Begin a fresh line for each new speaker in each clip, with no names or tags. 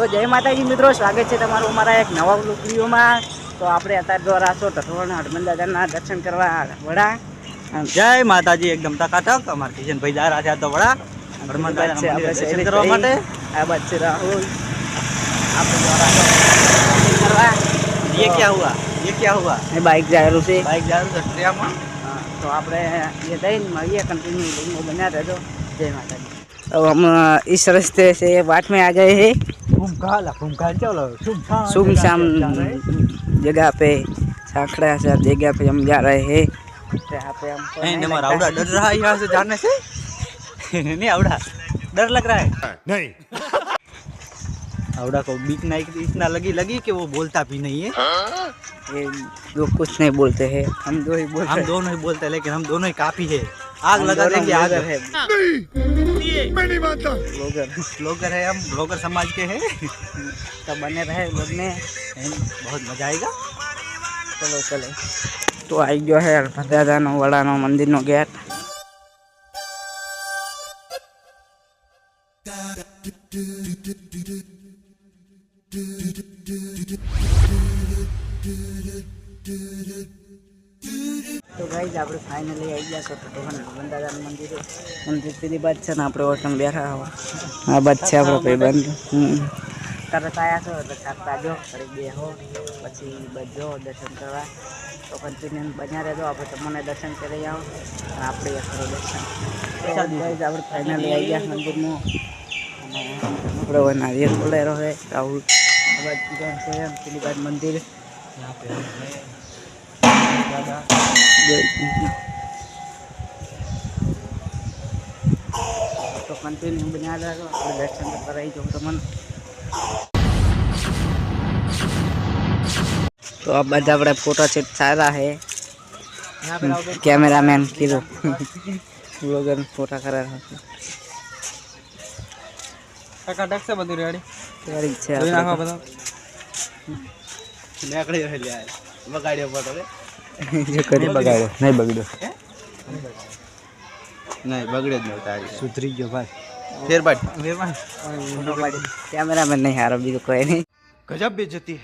તો જય માતાજી મિત્રો સ્વાગત છે તમારું અમારા એક નવા લુકડીઓમાં તો આપણે અત્યારે જો રાસો ટઠોળના હનુમાન દાદાના દર્શન કરવા વડા
જય માતાજી એકદમ તકાટક અમારા કિશનભાઈ જા રાજા તો વડા હનુમાન દર્શન કરવા માટે.
આ બાદ છે રાહુલ. આપણે કરવા.
ये क्या हुआ ये क्या हुआ
એ બાઇક જાયેલું છે.
બાઇક જાયેલું છે
ટ્રેમાં? તો આપણે એ દઈને મળીએ કન્ટિન્યુ બન્યા રહેજો. જય માતાજી. अब ઈ इस रस्ते से આ में आ फुमका जगह पे साखड़ा सा जगह पे हम जा रहे हैं
डर रहा है यहाँ से जाने से नहीं डर लग रहा है
नहीं
आवड़ा को बीच इतना लगी लगी कि वो बोलता भी नहीं है
ये लोग कुछ नहीं बोलते हैं हम दो ही बोलते
हम दोनों ही बोलते हैं लेकिन हम दोनों ही काफ़ी है आग
हम
लगा
दोनों
देंगे आग
ब्लॉगर हैं
मैं नहीं मानता
ब्लॉगर
ब्लॉगर है हम ब्लॉगर समाज के हैं
तो बने रहे ब्लॉग में
बहुत मजा आएगा
ચલો ચલો તો આવી ગયો છે દાદાનો વડાનો મંદિરનો ગેટ તો ગાઈઝ આપણે ફાઇનલી આવી ગયા છો તો ભગવાન દાદાનું મંદિર. મંદિર પેલી બાદ છે ને આપણે ઓટમ બેઠા હોવા. આ બાદ છે આપણો ભાઈબંધ. તરત આવ્યા છો એટલે કાપતા જો ફરી બે હો પછી બધો દર્શન કરવા. તો કન્ટિન્યુ બન્યા રહેજો. આપણે તમને દર્શન કરી આવો. અને આપણે એકરો દર્શન ભાઈ આપણે ફાઇનલી આવી ગયા મંદિરમાં. અને આપણે નારિયેલ બોલેરો છે રાહુલ. પેલી બાદ મંદિર. તો કન્ટિન્યુ હું બન્યા લાગો આપણે દર્શન કરાવી જાઉં તમને તો આ બધા આપણે ફોટો છે
સારા હે
કેમેરામેન કીધું બ્લોગર ફોટા કરાર
કાકા ડક છે બધું રેડી
રેડી છે નાખવા
બધા મેકડી રહેલી આ વગાડ્યો ફોટો રે
એ કરી બગાડ્યો નહીં બગડ્યો.
નહીં બગડે જ નહીં તારી. સુધરી ગયો ભાઈ. ફેરબાટ ફેરબાટ
કેમેરામેન નહીં હારો બીજું કોઈ નહીં.
ગજબ
બે જતી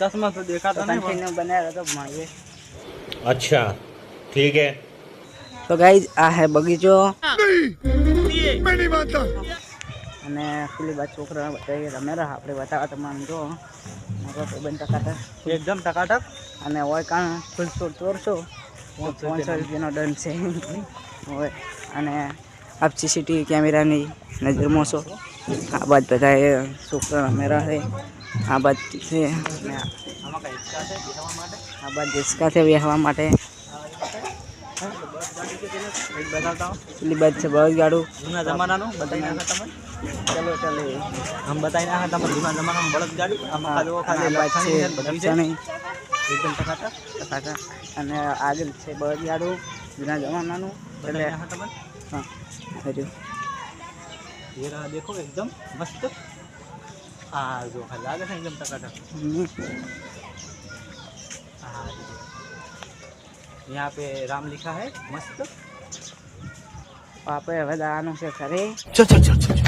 ચશ્મા તો દેખાતા નહીં
બનાવ્યો હતો માગે
અચ્છા ઠીક હે.
તો ગાઈઝ આ હે બગીચો. અને પેલી બાદ છોકરા રમે રહ્યા આપણે બતાવવા તમારે જો. મારો ભાઈબંધ
એકદમ ટકાટક.
અને હોય કાં ફૂલ છોડ ચોરશો તો પાંચસો રૂપિયાનો દંડ છે. હોય. અને આપ સીસીટીવી કેમેરાની નજરમાં છો આ બાદ બધા એ છોકરા રમેરા છે. આ બાદ છે. આ બાદ રિસ્કા છે બેસવા માટે.
બતાવતા
પેલી બાદ
જૂના જમાનાનું બતાવી નાખા તમે?
ચલો ચાલો
આમ બતાવી નાખા તમે જૂના જમાનાનું બળદ ગાડી આમાં ખાલી ખાલી
આ બાદ છે
લાખણી છે બધું છે
નહીં
એકદમ ટકાટક
ટકાટા અને આગળ છે બળદગાડું જૂના જમાનાનું
બતાવી
એટલે
નાખા તમે
હા હજુ
ये रहा देखो एकदम मस्त आ जो है लागे है एकदम टकाटक
હમ.
हाँ यहाँ पे राम लिखा है मस्त
આપણે હવે દાવાનું છે ખરે
चल चल चल चल